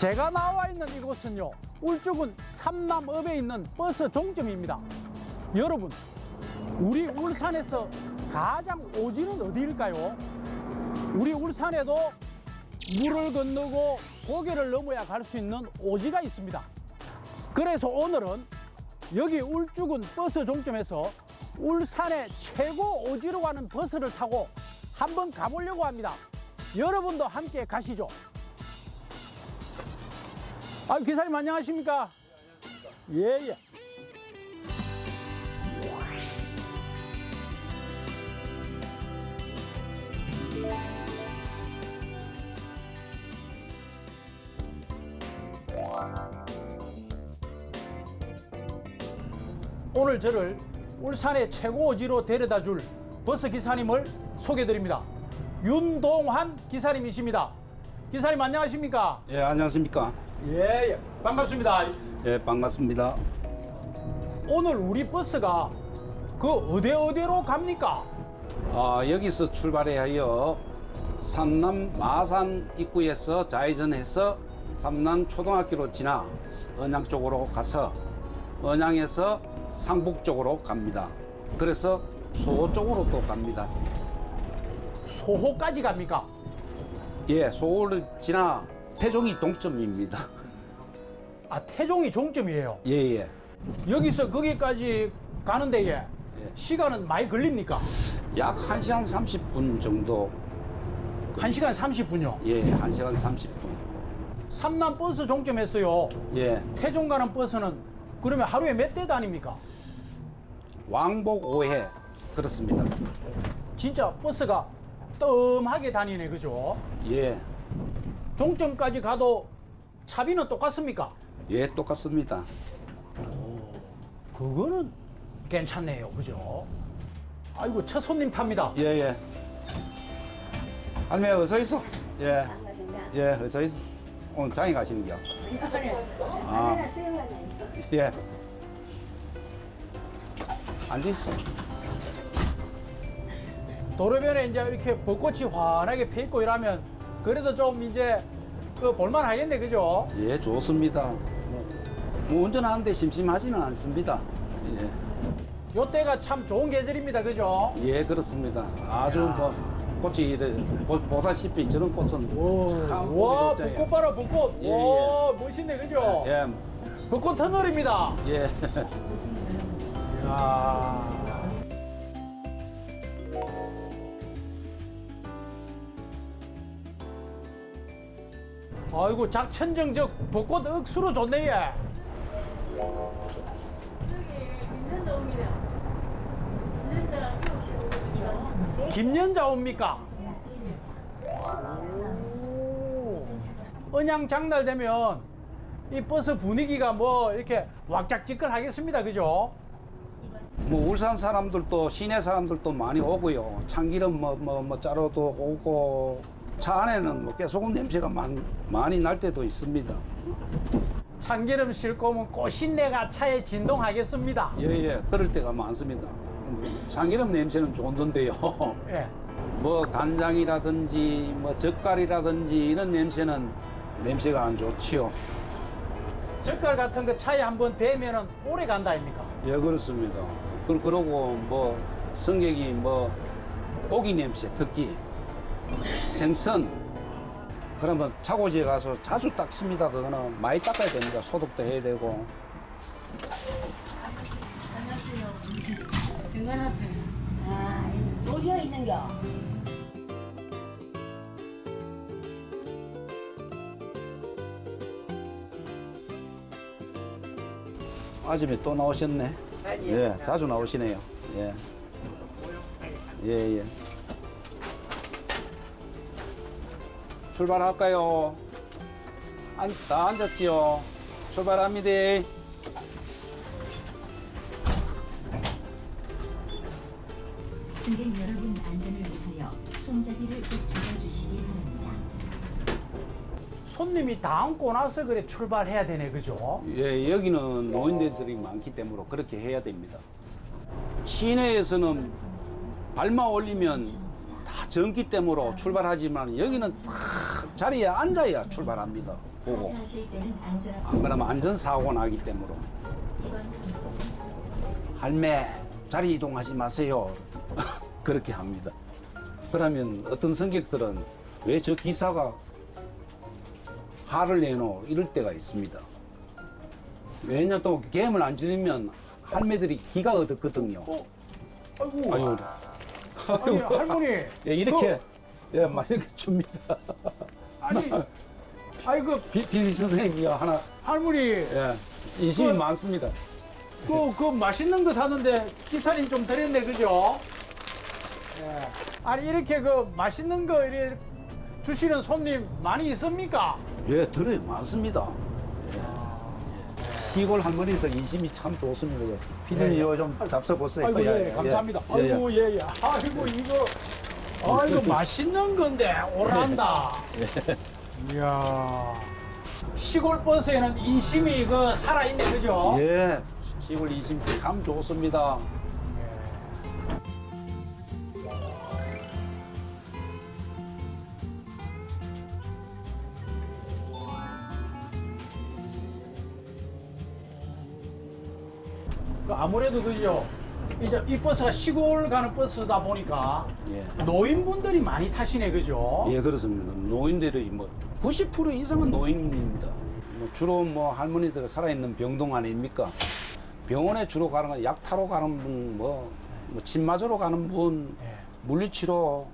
제가 나와 있는 이곳은요 울주군 삼남읍에 있는 버스 종점입니다. 여러분 우리 울산에서 가장 오지는 어디일까요? 우리 울산에도 물을 건너고 고개를 넘어야 갈 수 있는 오지가 있습니다. 그래서 오늘은 여기 울주군 버스 종점에서 울산의 최고 오지로 가는 버스를 타고 한번 가보려고 합니다. 여러분도 함께 가시죠 아, 기사님 안녕하십니까? 예, 예. 오늘 저를 울산의 최고 오지로 데려다 줄 버스 기사님을 소개해 드립니다. 윤동환 기사님이십니다. 기사님 안녕하십니까? 예, 안녕하십니까. 예, 예. 반갑습니다. 예, 반갑습니다. 오늘 우리 버스가 그 어디 어디로 갑니까? 아, 여기서 출발하여 삼남 마산 입구에서 좌회전해서 삼남 초등학교로 지나 언양 쪽으로 가서 언양에서 상북 쪽으로 갑니다. 그래서 소호 쪽으로 또 갑니다. 소호까지 갑니까? 예, 소호를 지나 태종이 동점입니다. 아, 태종이 종점이에요. 예, 예. 여기서 거기까지 가는데 예. 예. 시간은 많이 걸립니까? 약 1시간 30분 정도. 1시간 30분요. 예, 1시간 30분. 삼남 버스 종점에서요. 예. 태종 가는 버스는 그러면 하루에 몇 대 다닙니까? 왕복 5회. 그렇습니다. 진짜 버스가 뜸하게 다니네, 그죠? 예. 종점까지 가도 차비는 똑같습니까? 예, 똑같습니다. 그거는 괜찮네요, 그죠? 아이고, 첫 손님 탑니다. 예, 예. 할머니 어서 있어. 예. 예, 어서 있어. 오늘 장에 가시는 겨. 아. 예. 앉으시죠. 도로변에 이제 이렇게 벚꽃이 환하게 펴 있고 이러면 그래도 좀 이제 그 볼만 하겠네, 그죠? 예, 좋습니다. 뭐, 뭐 운전하는데 심심하지는 않습니다. 예. 요때가 참 좋은 계절입니다, 그죠? 예, 그렇습니다. 아주 뭐 꽃이 이래 보, 보다시피 저런 꽃은 참 보기 와, 좋잖아요. 벚꽃 봐라, 벚꽃. 예, 와, 멋있네, 그죠? 예, 벚꽃 터널입니다. 예. 야. 아이고 작천정적 벚꽃 억수로 좋네 얘. 김연자 옵니까? 오. 언양 장날 되면 이 버스 분위기가 뭐 이렇게 왁작지껄 하겠습니다, 그죠? 뭐 울산 사람들도 시내 사람들도 많이 오고요. 참기름 뭐 뭐 뭐 짜러도 오고 차 안에는 뭐 깨소금 냄새가 많, 많이 날 때도 있습니다. 참기름 싣고 오면 꽃신내가 차에 진동하겠습니다. 예 예 그럴 때가 많습니다. 참기름 냄새는 좋던데요. 예. 뭐 간장이라든지 뭐 젓갈이라든지 이런 냄새는 냄새가 안 좋지요. 젓갈 같은 거 차에 한번 대면은 오래 간다 아닙니까? 예 그렇습니다. 그 그러고 뭐 성격이 뭐 고기 냄새 특히 생선 그러면 차고지에 가서 자주 닦습니다. 그거는 많이 닦아야 됩니다. 소독도 해야 되고 아, 녹여 있는 겨. 아줌이 또 나오셨네. 예, 자주 나오시네요. 예. 예, 예. 출발할까요? 안, 다 앉았지요? 출발합니다. 승객 여러분 안전을 위하여 손잡이를 꼭 잡아주시기 바랍니다. 손님이 다 앉고 나서 그래 출발해야 되네, 그죠? 예, 여기는 노인들이 많기 때문에 그렇게 해야 됩니다. 시내에서는 발만 올리면 다 전기 때문에 출발하지만 여기는 탁 자리에 앉아야 출발합니다. 보고 안 그러면 안전사고 나기 때문에 할매 자리 이동하지 마세요. 그렇게 합니다. 그러면 어떤 승객들은 왜 저 기사가 화를 내노 이럴 때가 있습니다. 왜냐 또 개물 안 질리면 할매들이 기가 얻었거든요. 어? 아이고. 아유, 아니, 할머니. 예, 이렇게 예, 막 이렇게 줍니다. 그, 아니, 아니 그 비, 비 선생님이 하나 할머니 예, 인심이 그- 많습니다. 그, 그 맛있는 거 사는데 기사님 좀 드렸네 그죠? 예. 아니 이렇게 그 맛있는 거 이렇게 주시는 손님 많이 있습니까? 예, 들어요. 많습니다. 예. 예. 시골 할머니들 인심이 참 좋습니다. 피디님 이거 좀 잡숴 보세요. 아이고 예, 예, 예. 감사합니다. 예, 예. 아이고 예 예. 아이고 이거 아이고 맛있는 건데 오란다. 이야 시골 버스에는 인심이 그 살아있네 그죠? 예, 시골 인심 참 좋습니다. 그 아무래도 그죠. 이제 이 버스가 시골 가는 버스다 보니까 예. 노인분들이 많이 타시네 그죠? 예, 그렇습니다. 노인들이 뭐 90% 이상은 노인입니다. 뭐 주로 뭐 할머니들 살아있는 병동 아닙니까? 병원에 주로 가는 건 약 타러 가는 분, 뭐, 뭐 침 맞으러 가는 분, 예. 물리치료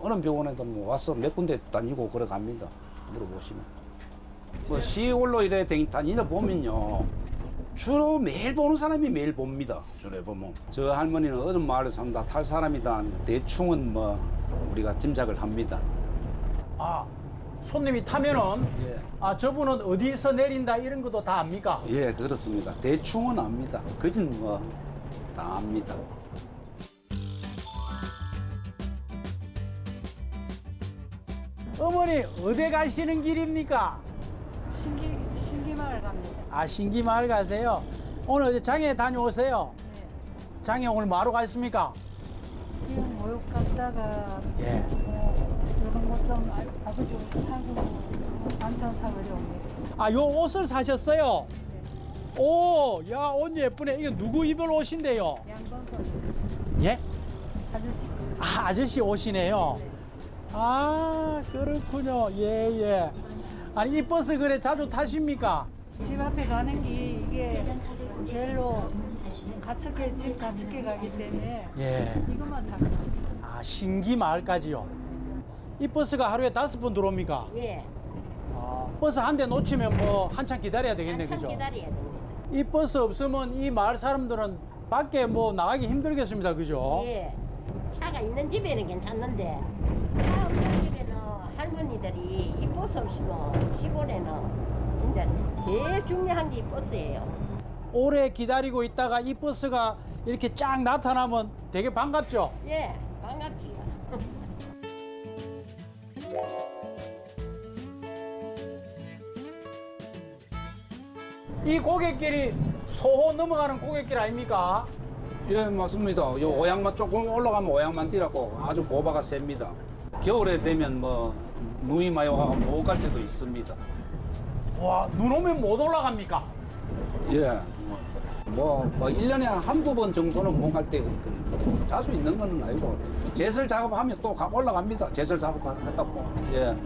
어느 병원에도 뭐 와서 몇 군데 다니고 그래 갑니다. 물어보시면. 뭐 시골로 이래 댕- 다니다 보면요. 주로 매일 보는 사람이 매일 봅니다. 주로 보면. 저 할머니는 어느 마을에 산다, 탈 사람이다. 대충은 뭐 우리가 짐작을 합니다. 아 손님이 타면은 예. 아 저분은 어디서 내린다 이런 것도 다 압니까? 예, 그렇습니다. 대충은 압니다. 그진 뭐 다 압니다. 어머니 어디 가시는 길입니까? 신기 신기마을 갑니다. 아 신기마을 가세요. 오늘 장에 다녀오세요. 네. 장에 오늘 뭐하러 가십니까? 이런 모욕 갔다가 예. 뭐 이런 것 좀 아버지 옷 사고 반찬 사고 옵니다. 아 요 옷을 사셨어요? 오, 야 옷 예쁘네. 이거 누구 입을 옷인데요? 양반도 예? 아저씨 아 아저씨 옷이네요. 아 그렇군요. 예 예. 아니 이 버스 그래 자주 타십니까? 집 앞에 가는 게 이게 제일로 가축해 집 가축해 가기 때문에 예. 이것만 타고 아 신기 마을까지요. 이 버스가 하루에 다섯 번 들어옵니까? 예. 아, 버스 한 대 놓치면 뭐 한참 기다려야 되겠네, 한참 그죠? 기다려야 됩니다. 이 버스 없으면 이 마을 사람들은 밖에 뭐 나가기 힘들겠습니다, 그죠? 예. 차가 있는 집에는 괜찮는데 차 없는 집에는 할머니들이 이 버스 없이면 시골에는 진짜 제일 중요한 게 이 버스예요. 오래 기다리고 있다가 이 버스가 이렇게 쫙 나타나면 되게 반갑죠? 예, 반갑지요. 이 고객길이 소호 넘어가는 고객길 아닙니까? 예, 맞습니다. 요 오양만 조금 올라가면 오양만 뛰라고 아주 고바가 셉니다. 겨울에 되면 뭐 눈이 많이 와서 못 갈 때도 있습니다. 와, 눈 오면 못 올라갑니까? 예. 뭐, 뭐 1년에 한두 번 정도는 못 갈때 자주 있는 건 아니고 제설 작업하면 또 가- 올라갑니다. 제설 작업했다고. 예.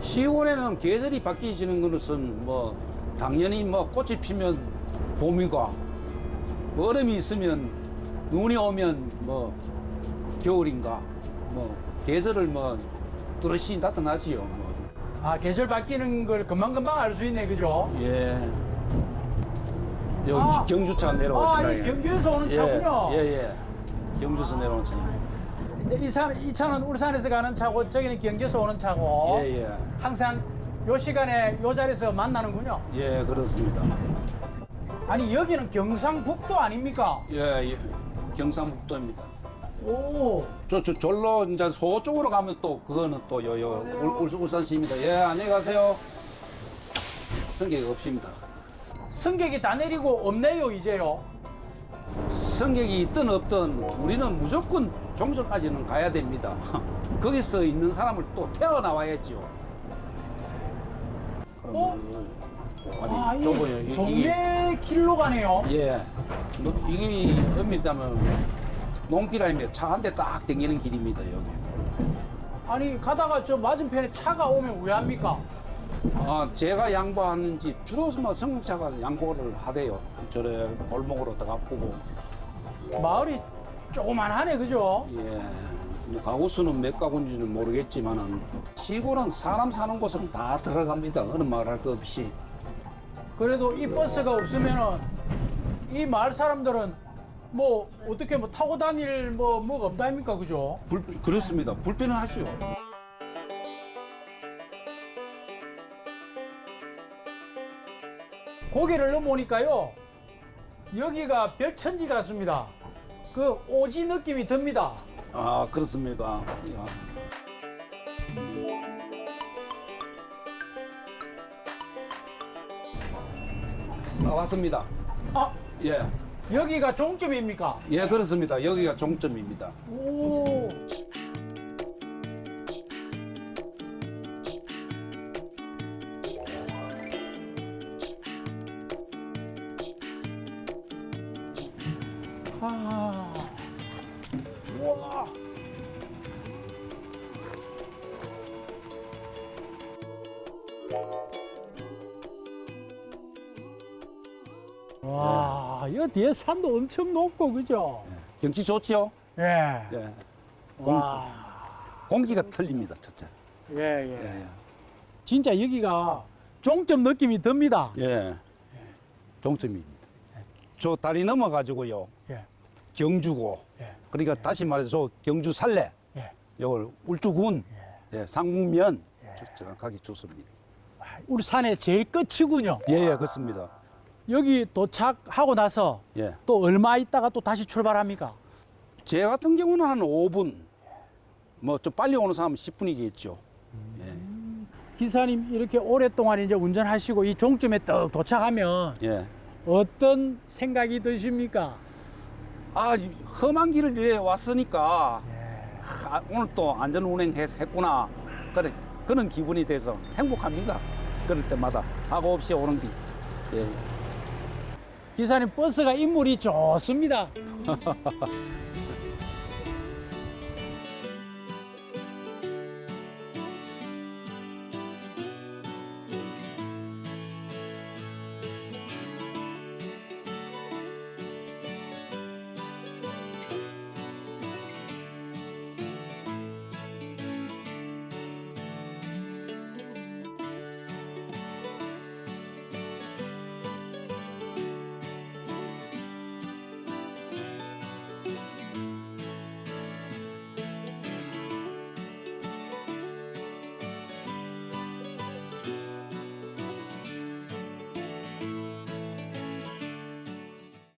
시골에는 계절이 바뀌시는 것은 뭐 당연히 뭐 꽃이 피면 봄이고 뭐 얼음이 있으면 눈이 오면 뭐 겨울인가 뭐 계절을 뭐 뚜렷이 나타나지요. 뭐. 아, 계절 바뀌는 걸 금방 금방 알 수 있네, 그죠? 예. 여기 아. 경주차 내려오시나요? 아, 이 경주에서 오는 차군요. 예, 예. 경주에서 내려오는 차입니다. 이제 이, 차, 이 차는 울산에서 가는 차고 저기는 경주에서 오는 차고 예, 예. 항상 요 시간에 요 자리에서 만나는군요. 예, 그렇습니다. 아니 여기는 경상북도 아닙니까? 예, 예. 경상북도입니다. 오, 저, 저, 절로 이제 소 쪽으로 가면 또 그거는 또 요, 요, 울, 울, 울산시입니다. 예, 안녕히 가세요. 승객 없습니다. 승객이 다 내리고 없네요 이제요. 승객이 있든 없든 우리는 무조건 종소까지는 가야 됩니다. 거기서 있는 사람을 또 태워나와야지요. 어? 아니, 아, 이 좁아요. 이- 이게, 동네 길로 가네요. 예. 너- 이게 엄밀하면 농길 아니면 차 한 대 딱 당기는 길입니다, 여기. 아니 가다가 저 맞은편에 차가 오면 왜 합니까? 아, 제가 양보하는지 주로 뭐 승용차가 양보를 하대요. 저래 골목으로 들어가고. 마을이 조그만하네 그죠? 예. 뭐 가구 수는 몇 가구인지는 모르겠지만은 시골은 사람 사는 곳은 다 들어갑니다. 어느 말할것 없이. 그래도 이 버스가 없으면은 이 마을 사람들은 뭐 어떻게 뭐 타고 다닐 뭐 뭐가 없다 아닙니까 그죠? 불, 그렇습니다. 불편은 하죠. 고개를 넘어오니까요 여기가 별천지 같습니다. 그 오지 느낌이 듭니다. 아, 그렇습니까. 야. 나왔습니다. 아 예. 여기가 종점입니까? 예, 그렇습니다. 여기가 종점입니다. 오. 아. 와, 이 뒤에 산도 엄청 높고 그죠? 경치 좋지요? 예. 예. 공, 와. 공기가 틀립니다, 첫째. 예, 예. 예. 진짜 여기가 종점 느낌이 듭니다. 예. 종점입니다. 저 다리 넘어가지고요. 예. 경주고. 예. 그러니까 다시 말해서 저 경주 살래. 예. 요걸 울주군. 예. 상국면. 정확하게 좋습니다. 우리 산의 제일 끝이군요. 예, 예, 그렇습니다. 여기 도착하고 나서 예. 또 얼마 있다가 또 다시 출발합니까? 제 같은 경우는 한 5분. 뭐 좀 빨리 오는 사람은 10분이겠죠. 예. 기사님 이렇게 오랫동안 이제 운전하시고 이 종점에 떡 도착하면 예. 어떤 생각이 드십니까? 아, 이 험한 길을 이래 왔으니까 아, 오늘 또 안전 운행했구나. 그래 그런 기분이 돼서 행복합니다. 그럴 때마다 사고 없이 오는 길. 예. 기사님 버스가 인물이 좋습니다.